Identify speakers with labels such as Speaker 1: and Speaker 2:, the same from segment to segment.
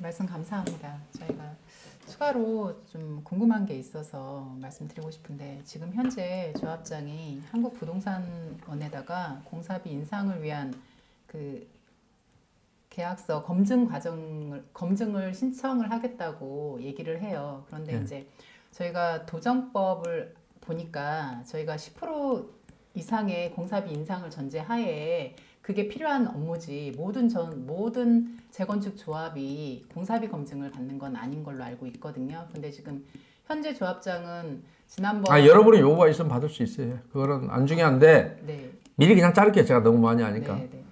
Speaker 1: 말씀 감사합니다. 저희가 추가로 좀 궁금한 게 있어서 말씀드리고 싶은데 지금 현재 조합장이 한국부동산원에다가 공사비 인상을 위한 그 계약서 검증 과정을 검증을 신청을 하겠다고 얘기를 해요. 그런데
Speaker 2: 네.
Speaker 1: 이제 저희가 도정법을 보니까 저희가 10% 이상의 공사비 인상을 전제하에 그게 필요한 업무지 모든 전 모든 재건축 조합이 공사비 검증을 받는 건 아닌 걸로 알고 있거든요. 근데 지금 현재 조합장은 지난번
Speaker 2: 아 여러분이 요구가 있으면 받을 수 있어요. 그거는 안 중요한데
Speaker 1: 네,
Speaker 2: 미리 그냥 자를게요. 제가 너무 많이 하니까.
Speaker 1: 네, 네.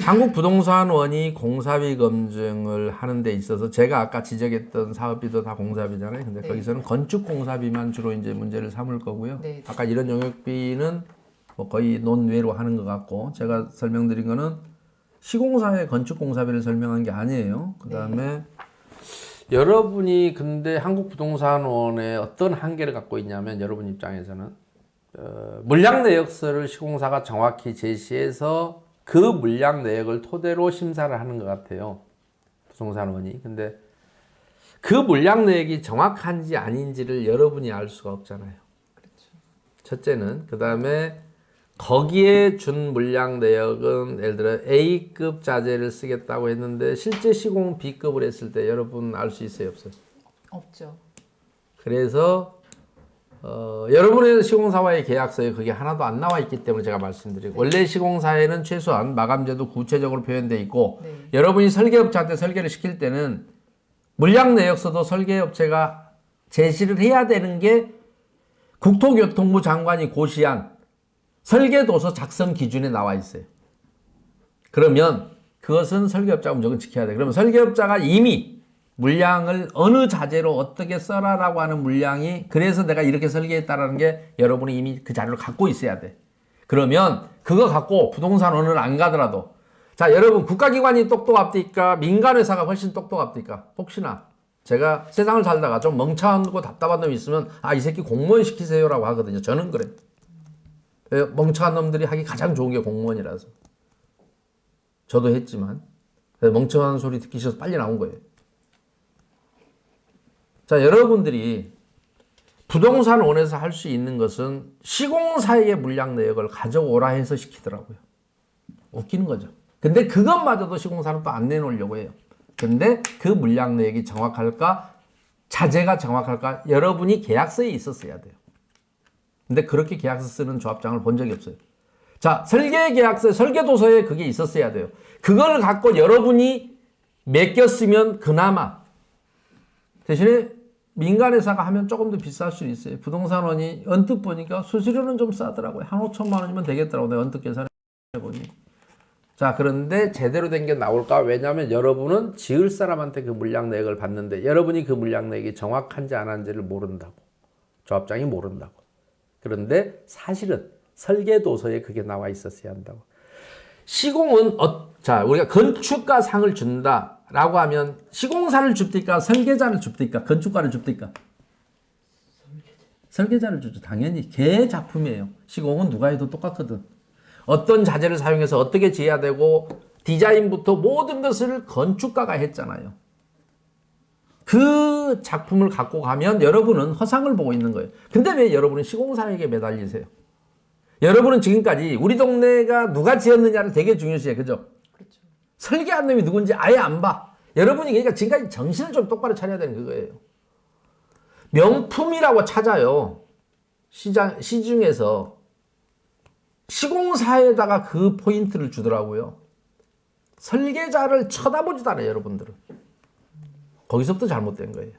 Speaker 2: 한국부동산원이 공사비 검증을 하는 데 있어서 제가 아까 지적했던 사업비도 다 공사비잖아요. 근데
Speaker 1: 네.
Speaker 2: 거기서는 건축 공사비만 주로 이제 문제를 삼을 거고요.
Speaker 1: 네.
Speaker 2: 아까 이런 용역비는 뭐 거의 논외로 하는 것 같고 제가 설명드린 거는 시공사의 건축 공사비를 설명한 게 아니에요. 그 다음에 여러분이 근데 한국부동산원의 어떤 한계를 갖고 있냐면 여러분 입장에서는 어, 물량 내역서를 시공사가 정확히 제시해서 그 물량 내역을 토대로 심사를 하는 것 같아요. 부동산원이. 근데 그 물량 내역이 정확한지 아닌지를 여러분이 알 수가 없잖아요. 첫째는 그 다음에 거기에 준 물량 내역은 예를 들어 A급 자재를 쓰겠다고 했는데 실제 시공 B급을 했을 때 여러분 알 수 있어요 없어요?
Speaker 1: 없죠.
Speaker 2: 그래서 어, 여러분의 시공사와의 계약서에 그게 하나도 안 나와 있기 때문에 제가 말씀드리고 원래 시공사에는 최소한 마감제도 구체적으로 표현돼 있고
Speaker 1: 네.
Speaker 2: 여러분이 설계업체한테 설계를 시킬 때는 물량 내역서도 설계업체가 제시를 해야 되는 게 국토교통부 장관이 고시한 설계도서 작성 기준에 나와 있어요. 그러면 그것은 설계업자가 무조건 지켜야 돼. 그러면 설계업자가 이미 물량을 어느 자재로 어떻게 써라라고 하는 물량이 그래서 내가 이렇게 설계했다라는 게 여러분이 이미 그 자료를 갖고 있어야 돼. 그러면 그거 갖고 부동산원을 안 가더라도 자 여러분 국가기관이 똑똑합니까? 민간회사가 훨씬 똑똑합니까? 혹시나 제가 세상을 살다가 좀 멍청하고 답답한 놈이 있으면 아 이 새끼 공무원 시키세요라고 하거든요. 저는 그래. 요 멍청한 놈들이 하기 가장 좋은 게 공무원이라서. 저도 했지만 멍청한 소리 듣기 싫어서 빨리 나온 거예요. 자 여러분들이 부동산원에서 할 수 있는 것은 시공사의 물량 내역을 가져오라 해서 시키더라고요. 웃기는 거죠. 근데 그것마저도 시공사는 또 안 내놓으려고 해요. 근데 그 물량 내역이 정확할까? 자재가 정확할까? 여러분이 계약서에 있었어야 돼요. 근데 그렇게 계약서 쓰는 조합장을 본 적이 없어요. 자, 설계 계약서, 설계 도서에 그게 있었어야 돼요. 그걸 갖고 여러분이 맡겼으면 그나마 대신에 민간회사가 하면 조금 더 비쌀 수 있어요. 부동산원이 언뜻 보니까 수수료는 좀 싸더라고요. 한 5천만 원이면 되겠더라고. 내가 언뜻 계산해 보니. 자, 그런데 제대로 된 게 나올까? 왜냐하면 여러분은 지을 사람한테 그 물량 내역을 받는데 여러분이 그 물량 내역이 정확한지 안 한지를 모른다고. 조합장이 모른다고. 그런데 사실은 설계 도서에 그게 나와 있었어야 한다고. 시공은 어, 자 우리가 건축가 상을 준다라고 하면 시공사를 줍니까? 설계자를 줍니까? 건축가를 줍니까? 설계자를 주죠. 당연히 걔 작품이에요. 시공은 누가 해도 똑같거든. 어떤 자재를 사용해서 어떻게 지어야 되고 디자인부터 모든 것을 건축가가 했잖아요 그 작품을 갖고 가면 여러분은 허상을 보고 있는 거예요 근데 왜 여러분은 시공사에게 매달리세요 여러분은 지금까지 우리 동네가 누가 지었느냐를 되게 중요시해. 그죠?
Speaker 1: 그렇죠.
Speaker 2: 설계한 놈이 누군지 아예 안 봐. 여러분이 그러니까 지금까지 정신을 좀 똑바로 차려야 되는 그거예요. 명품이라고 찾아요. 시장, 시중에서. 시공사에다가 그 포인트를 주더라고요. 설계자를 쳐다보지도 않아요, 여러분들은. 거기서부터 잘못된 거예요.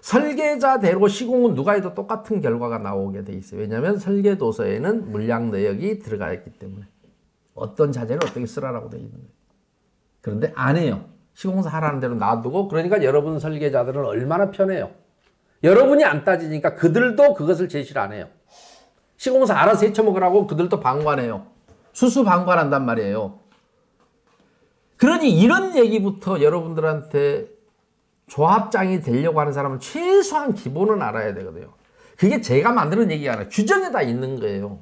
Speaker 2: 설계자대로 시공은 누가 해도 똑같은 결과가 나오게 돼 있어요. 왜냐하면 설계 도서에는 물량 내역이 들어가 있기 때문에 어떤 자재를 어떻게 쓰라라고 돼 있는 거예요. 그런데 안 해요. 시공사 하라는 대로 놔두고 그러니까 여러분 설계자들은 얼마나 편해요. 여러분이 안 따지니까 그들도 그것을 제시를 안 해요. 시공사 알아서 헤쳐먹으라고 그들도 방관해요. 수수 방관한단 말이에요. 그러니 이런 얘기부터 여러분들한테 조합장이 되려고 하는 사람은 최소한 기본은 알아야 되거든요. 그게 제가 만드는 얘기가 아니라 규정에 다 있는 거예요.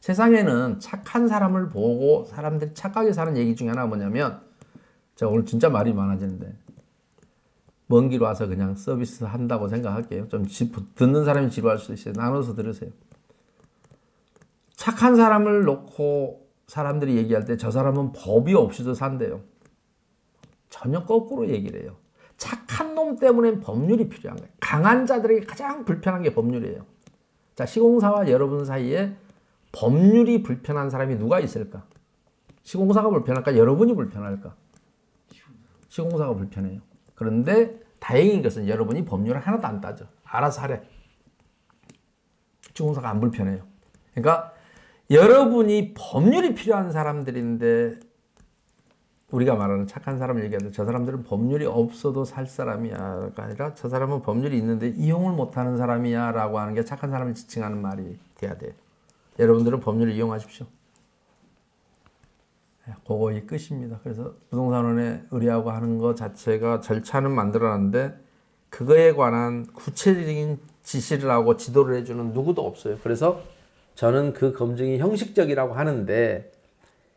Speaker 2: 세상에는 착한 사람을 보고 사람들이 착하게 사는 얘기 중에 하나가 뭐냐면 제가 오늘 진짜 말이 많아지는데 먼 길 와서 그냥 서비스 한다고 생각할게요. 좀 지- 듣는 사람이 지루할 수 있어요. 나눠서 들으세요. 착한 사람을 놓고 사람들이 얘기할 때 저 사람은 법이 없이도 산대요. 전혀 거꾸로 얘기를 해요. 착한 놈 때문에 법률이 필요한 거예요. 강한 자들에게 가장 불편한 게 법률이에요. 자, 시공사와 여러분 사이에 법률이 불편한 사람이 누가 있을까? 시공사가 불편할까? 여러분이 불편할까? 시공사가 불편해요. 그런데 다행인 것은 여러분이 법률을 하나도 안 따져. 알아서 하래. 시공사가 안 불편해요. 그러니까 여러분이 법률이 필요한 사람들인데 우리가 말하는 착한 사람을 얘기하는데 저 사람들은 법률이 없어도 살 사람이야가 아니라 저 사람은 법률이 있는데 이용을 못하는 사람이야라고 하는 게 착한 사람을 지칭하는 말이 돼야 돼요. 여러분들은 법률을 이용하십시오. 네, 그거이 끝입니다. 그래서 부동산원에 의뢰하고 하는 것 자체가 절차는 만들어놨는데 그거에 관한 구체적인 지시를 하고 지도를 해주는 누구도 없어요. 그래서 저는 그 검증이 형식적이라고 하는데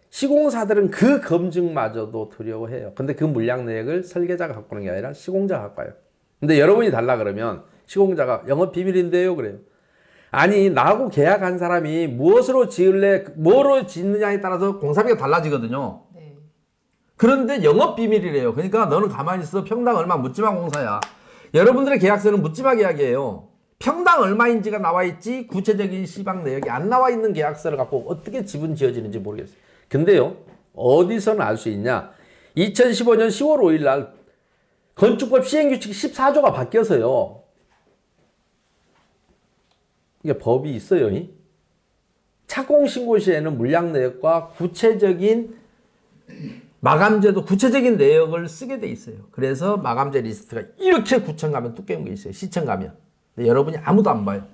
Speaker 2: 시공사들은 그 검증마저도 두려워해요. 근데 그 물량 내역을 설계자가 갖고 오는 게 아니라 시공자가 갖고 와요. 근데 여러분이 달라 그러면 시공자가 영업 비밀인데요 그래요. 아니 나하고 계약한 사람이 무엇으로 지을래 뭐로 짓느냐에 따라서 공사비가 달라지거든요.
Speaker 1: 네.
Speaker 2: 그런데 영업 비밀이래요. 그러니까 너는 가만히 있어. 평당 얼마 묻지마 공사야. 여러분들의 계약서는 묻지마 계약이에요. 평당 얼마인지가 나와 있지 구체적인 시방 내역이 안 나와 있는 계약서를 갖고 어떻게 지분 지어지는지 모르겠어요. 근데요 어디서는 알수 있냐? 2015년 10월 5일 날 건축법 시행규칙 14조가 바뀌어서요. 이게 법이 있어요. 이? 착공 신고 시에는 물량 내역과 구체적인 마감제도 구체적인 내역을 쓰게 돼 있어요. 그래서 마감제 리스트가 이렇게 구청 가면 두꺼운 게 있어요. 시청 가면. 여러분이 아무도 안 봐요.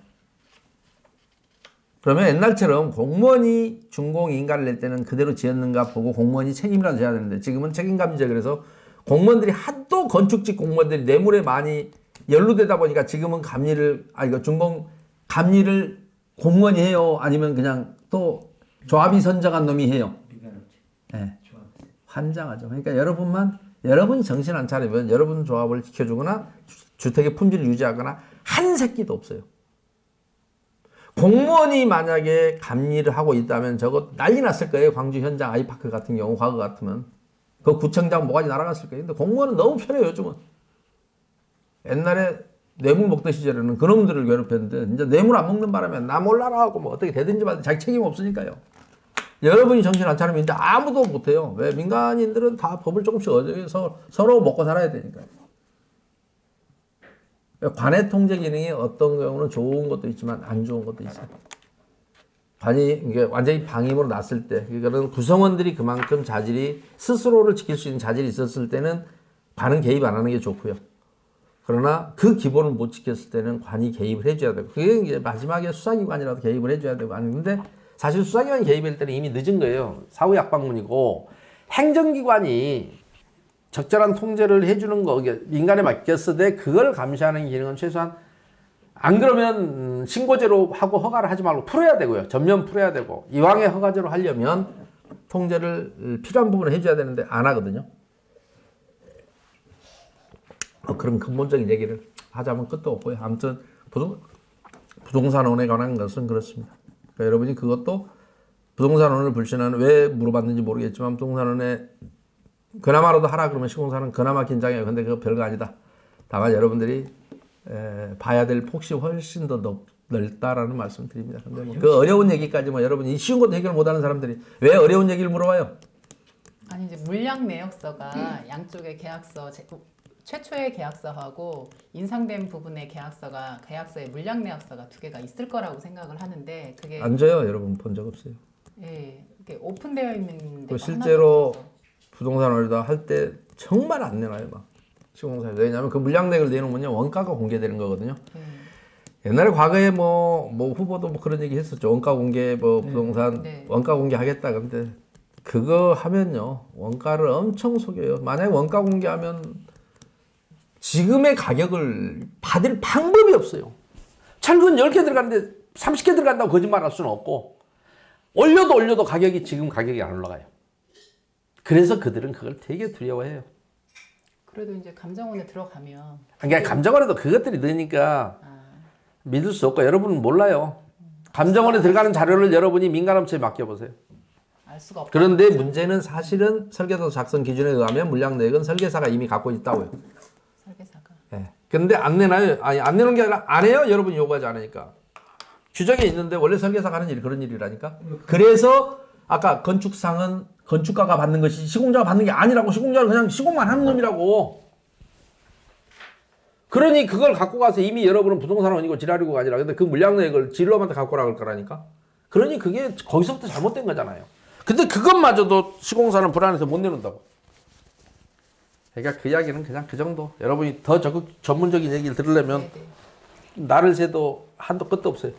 Speaker 2: 그러면 옛날처럼 공무원이 준공 인가를 낼 때는 그대로 지었는가 보고 공무원이 책임이라도 져야 되는데 지금은 책임감이죠. 그래서 공무원들이 하도 건축직 공무원들이 뇌물에 많이 연루되다 보니까 지금은 감리를 아 이거 준공 감리를 공무원이 해요. 아니면 그냥 또 조합이 선정한 놈이 해요. 예. 환장하죠. 그러니까 여러분만 여러분이 정신 안 차리면 여러분 조합을 지켜주거나 주- 주택의 품질을 유지하거나 한 새끼도 없어요. 공무원이 만약에 감리를 하고 있다면 저거 난리 났을 거예요. 광주 현장 아이파크 같은 경우 과거 같으면 그 구청장 뭐가지 날아갔을 거예요. 근데 공무원은 너무 편해요 요즘은. 옛날에 뇌물 먹던 시절에는 그놈들을 괴롭혔는데 이제 뇌물 안 먹는 바람에 나 몰라라 하고 뭐 어떻게 되든지 말든 자기 책임 없으니까요. 여러분이 정신 안 차리면 이제 아무도 못해요. 왜 민간인들은 다 법을 조금씩 어겨서 서로 먹고 살아야 되니까요. 관의 통제 기능이 어떤 경우는 좋은 것도 있지만 안 좋은 것도 있어요. 관이 이게 완전히 방임으로 났을 때, 그거는 구성원들이 그만큼 자질이 스스로를 지킬 수 있는 자질이 있었을 때는 관은 개입 안 하는 게 좋고요. 그러나 그 기본을 못 지켰을 때는 관이 개입을 해줘야 되고, 그게 이제 마지막에 수사기관이라도 개입을 해줘야 되고 하는데 사실 수사기관이 개입할 때는 이미 늦은 거예요. 사후 약방문이고 행정기관이 적절한 통제를 해주는 거, 민간에 맡겼을 때 그걸 감시하는 기능은 최소한 안 그러면 음, 신고제로 하고 허가를 하지 말고 풀어야 되고요. 전면 풀어야 되고 이왕에 허가제로 하려면 통제를 필요한 부분을 해줘야 되는데 안 하거든요. 뭐 그런 근본적인 얘기를 하자면 끝도 없고요. 아무튼 부동, 부동산원에 관한 것은 그렇습니다. 그러니까 여러분이 그것도 부동산원을 불신하는 왜 물어봤는지 모르겠지만 부동산원에 그나마라도 하라 그러면 시공사는 그나마 긴장해요. 근데 그거 별거 아니다. 다만 여러분들이 에, 봐야 될 폭이 훨씬 더 넓, 넓다라는 말씀 드립니다. 근데 뭐 그 어려운 얘기까지 뭐 여러분이 쉬운 것도 해결 못하는 사람들이 왜 어려운 얘기를 물어봐요?
Speaker 1: 아니 이제 물량 내역서가 양쪽의 계약서 제- 최초의 계약서하고 인상된 부분의 계약서가 계약서에 물량 내역서가 두 개가 있을 거라고 생각을 하는데 그게
Speaker 2: 안 줘요, 여러분 본 적 없어요.
Speaker 1: 예 이게 오픈되어 있는
Speaker 2: 그
Speaker 1: 데가
Speaker 2: 실제로
Speaker 1: 하나도 없어서.
Speaker 2: 부동산원에다 할때 정말 안 내놔요, 막 시공사에서 왜냐하면 그 물량내역을 내놓으면요 원가가 공개되는 거거든요.
Speaker 1: 예.
Speaker 2: 옛날에 과거에 뭐, 뭐 후보도 뭐 그런 얘기 했었죠. 원가 공개, 뭐 부동산
Speaker 1: 네.
Speaker 2: 원가 공개 하겠다. 근데 그거 하면요. 원가를 엄청 속여요. 만약에 원가 공개하면 지금의 가격을 받을 방법이 없어요. 철근 10개 들어갔는데 30개 들어간다고 거짓말 할 수는 없고 올려도 올려도 가격이 지금 가격이 안 올라가요.
Speaker 3: 그래서 그들은 그걸 되게 두려워해요.
Speaker 1: 그래도 이제 감정원에 들어가면
Speaker 3: 그러니까 감정원에도 그것들이 넣으니까
Speaker 1: 아,
Speaker 3: 믿을 수 없고 여러분은 몰라요. 감정원에 들어가는 자료를 여러분이 민간업체에 맡겨보세요.
Speaker 1: 알 수가 없다.
Speaker 2: 그런데 문제는 사실은 설계도 작성 기준에 의하면 물량 내역은 설계사가 이미 갖고 있다고요.
Speaker 1: 설계사가
Speaker 2: 예. 근데 안 내나요? 아니 안 내는 게 아니라 안 해요. 여러분이 요구하지 않으니까. 규정에 있는데 원래 설계사가 하는 일이 그런 일이라니까. 그래서 아까 건축상은 건축가가 받는 것이 시공자가 받는 게 아니라고 시공자는 그냥 시공만 하는 놈이라고. 그러니 그걸 갖고 가서 이미 여러분은 부동산원이고 지랄이고가 아니라 근데 그 물량 내역을 진로한테 갖고 그럴 거라니까. 그러니 그게 거기서부터 잘못된 거잖아요. 근데 그것마저도 시공사는 불안해서 못 내놓는다고. 그러니까 그 이야기는 그냥 그 정도. 여러분이 더 적극 전문적인 얘기를 들으려면
Speaker 1: 네, 네.
Speaker 3: 나를 새도 한도 끝도 없어요.